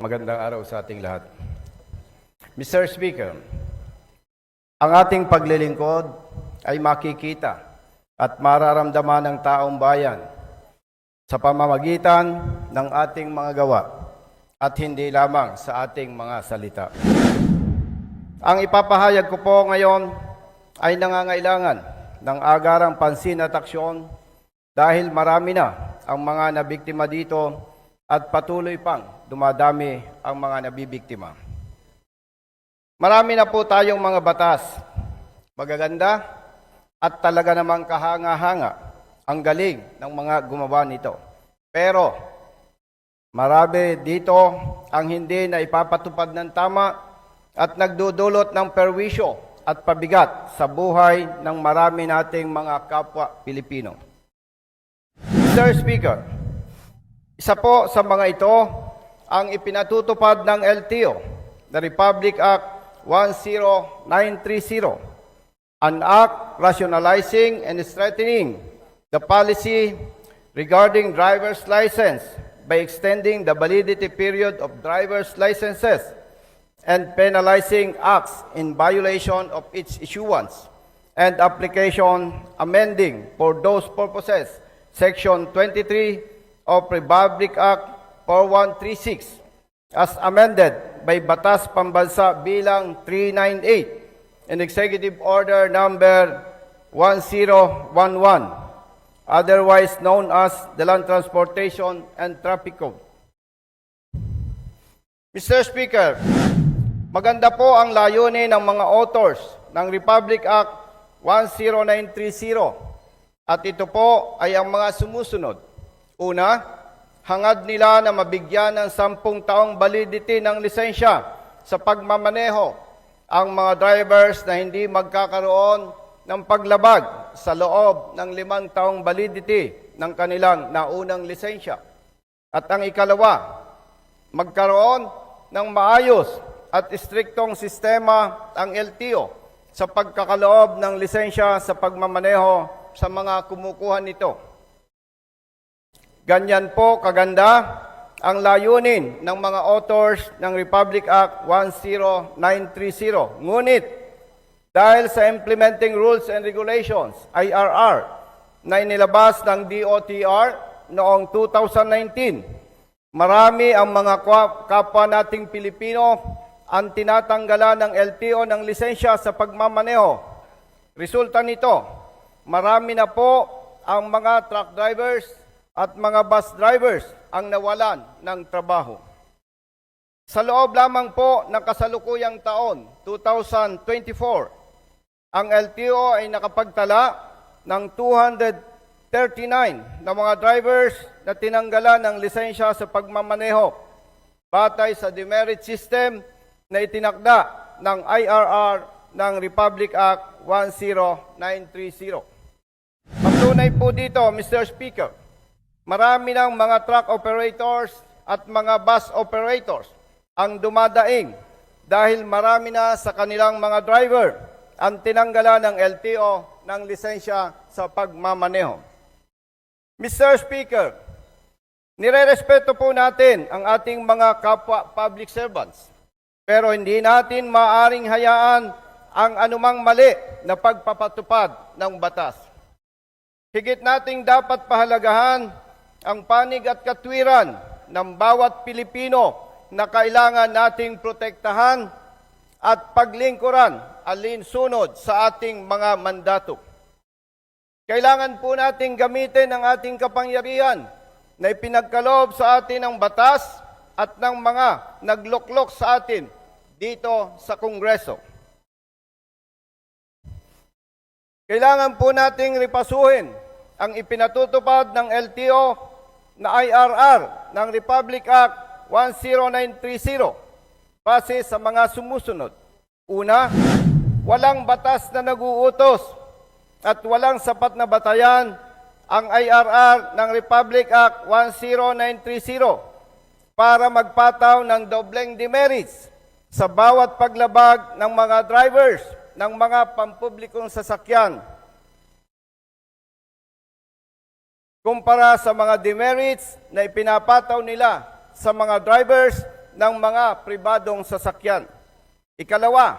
Magandang araw sa ating lahat. Mr. Speaker, ang ating paglilingkod ay makikita at mararamdaman ng taong bayan sa pamamagitan ng ating mga gawa at hindi lamang sa ating mga salita. Ang ipapahayag ko po ngayon ay nangangailangan ng agarang pansin at aksyon dahil marami na ang mga nabiktima dito at patuloy pang dumadami ang mga nabibiktima. Marami na po tayong mga batas, magaganda at talaga namang kahanga-hanga ang galing ng mga gumawa nito. Pero marami dito ang hindi na ipapatupad ng tama at nagdudulot ng perwisyo at pabigat sa buhay ng marami nating mga kapwa Pilipino. Mr. Speaker, isa po sa mga ito ang ipinatutupad ng LTO, the Republic Act 10930, an act rationalizing and strengthening the policy regarding driver's license by extending the validity period of driver's licenses and penalizing acts in violation of its issuance and application amending for those purposes Section 23 of Republic Act 4136 as amended by Batas Pambansa bilang 398 and Executive Order number 1011 otherwise known as the Land Transportation and Traffic Code. Mr. Speaker, maganda po ang layunin ng mga authors ng Republic Act 10930 at ito po ay ang mga sumusunod. Una, hangad nila na mabigyan ng sampung taong validity ng lisensya sa pagmamaneho ang mga drivers na hindi magkakaroon ng paglabag sa loob ng limang taong validity ng kanilang naunang lisensya. At ang ikalawa, magkaroon ng maayos at istriktong sistema ang LTO sa pagkakaloob ng lisensya sa pagmamaneho sa mga kumukuha nito. Ganyan po kaganda ang layunin ng mga authors ng Republic Act 10930. Ngunit dahil sa Implementing Rules and Regulations, IRR, na inilabas ng DOTR noong 2019, marami ang mga kapwa nating Pilipino ang tinatanggalan ng LTO ng lisensya sa pagmamaneho. Resulta nito, marami na po ang mga truck drivers at mga bus drivers ang nawalan ng trabaho. Sa loob lamang po ng kasalukuyang taon, 2024, ang LTO ay nakapagtala ng 239 na mga drivers na tinanggalan ng lisensya sa pagmamaneho batay sa demerit system na itinakda ng IRR ng Republic Act 10930. Pagtunay po dito, Mr. Speaker, marami ng mga truck operators at mga bus operators ang dumadaing dahil marami na sa kanilang mga driver ang tinanggalan ng LTO ng lisensya sa pagmamaneho. Mr. Speaker, nirerespeto po natin ang ating mga kapwa public servants, pero hindi natin maaring hayaan ang anumang mali na pagpapatupad ng batas. Higit nating dapat pahalagahan ang panig at katwiran ng bawat Pilipino na kailangan nating protektahan at paglingkuran alinsunod sa ating mga mandato. Kailangan po nating gamitin ang ating kapangyarihan na ipinagkaloob sa atin ng batas at ng mga nagloklok sa atin dito sa Kongreso. Kailangan po nating ripasuhin ang ipinatutupad ng LTO na IRR ng Republic Act 10930 base sa mga sumusunod. Una, walang batas na naguutos at walang sapat na batayan ang IRR ng Republic Act 10930 para magpataw ng dobleng demerits sa bawat paglabag ng mga drivers ng mga pampublikong sasakyan. Kumpara sa mga demerits na ipinapataw nila sa mga drivers ng mga pribadong sasakyan. Ikalawa,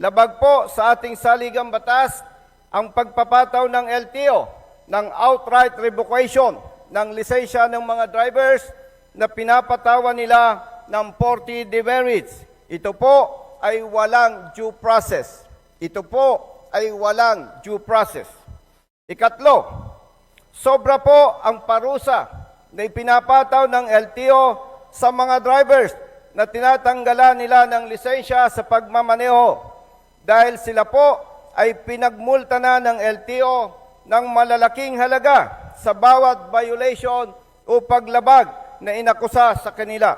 labag po sa ating saligang batas ang pagpapataw ng LTO ng outright revocation ng lisensya ng mga drivers na pinapatawan nila ng 40 demerits. Ito po ay walang due process. Ito po ay walang due process. Ikatlo, sobra po ang parusa na ipinapataw ng LTO sa mga drivers na tinatanggalan nila ng lisensya sa pagmamaneho dahil sila po ay pinagmulta na ng LTO ng malalaking halaga sa bawat violation o paglabag na inakusa sa kanila.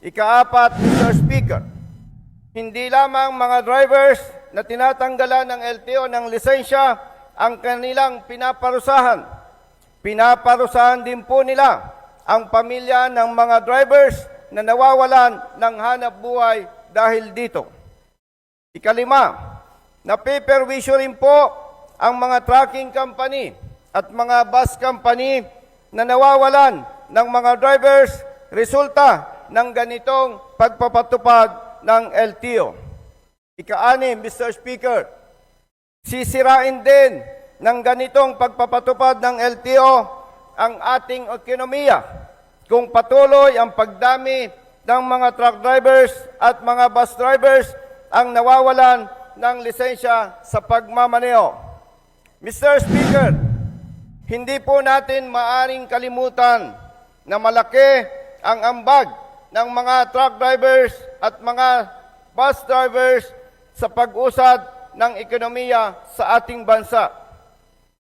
Ikaapat, Mr. Speaker, hindi lamang mga drivers na tinatanggalan ng LTO ng lisensya ang kanilang pinaparusahan. Pinaparusahan din po nila ang pamilya ng mga drivers na nawawalan ng hanap buhay dahil dito. Ikalima, napiperwisyo rin po ang mga trucking company at mga bus company na nawawalan ng mga drivers resulta ng ganitong pagpapatupad ng LTO. Ika-anim, Mr. Speaker, sisirain din ng ganitong pagpapatupad ng LTO ang ating ekonomiya kung patuloy ang pagdami ng mga truck drivers at mga bus drivers ang nawawalan ng lisensya sa pagmamaneho. Mr. Speaker, hindi po natin maaring kalimutan na malaki ang ambag ng mga truck drivers at mga bus drivers sa pag-usad ng ekonomiya sa ating bansa.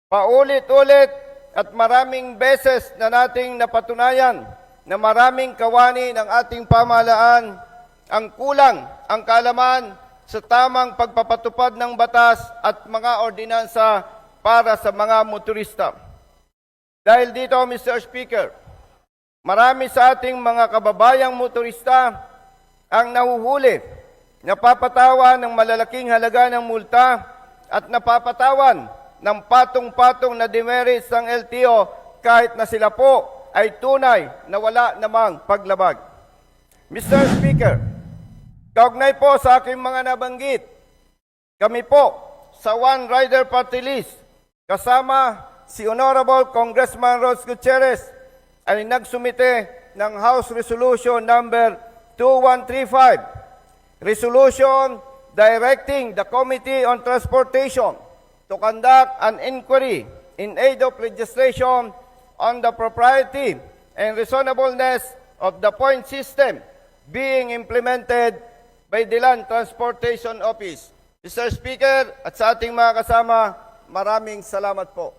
Paulit-ulit at maraming beses na nating napatunayan na maraming kawani ng ating pamahalaan ang kulang ang kaalaman sa tamang pagpapatupad ng batas at mga ordinansa para sa mga motorista. Dahil dito, Mr. Speaker, marami sa ating mga kababayang motorista ang nahuhuli, napapatawan ng malalaking halaga ng multa at napapatawan ng patong-patong na demerits ng LTO kahit na sila po ay tunay na wala namang paglabag. Mr. Speaker, kaugnay po sa aking mga nabanggit, kami po sa One Rider Party List kasama si Honorable Congressman Rose Gutierrez ay nagsumite ng House Resolution number 2135 Resolution directing the Committee on Transportation to conduct an inquiry in aid of legislation on the propriety and reasonableness of the point system being implemented by the Land Transportation Office. Mr. Speaker, at sa ating mga kasama, maraming salamat po.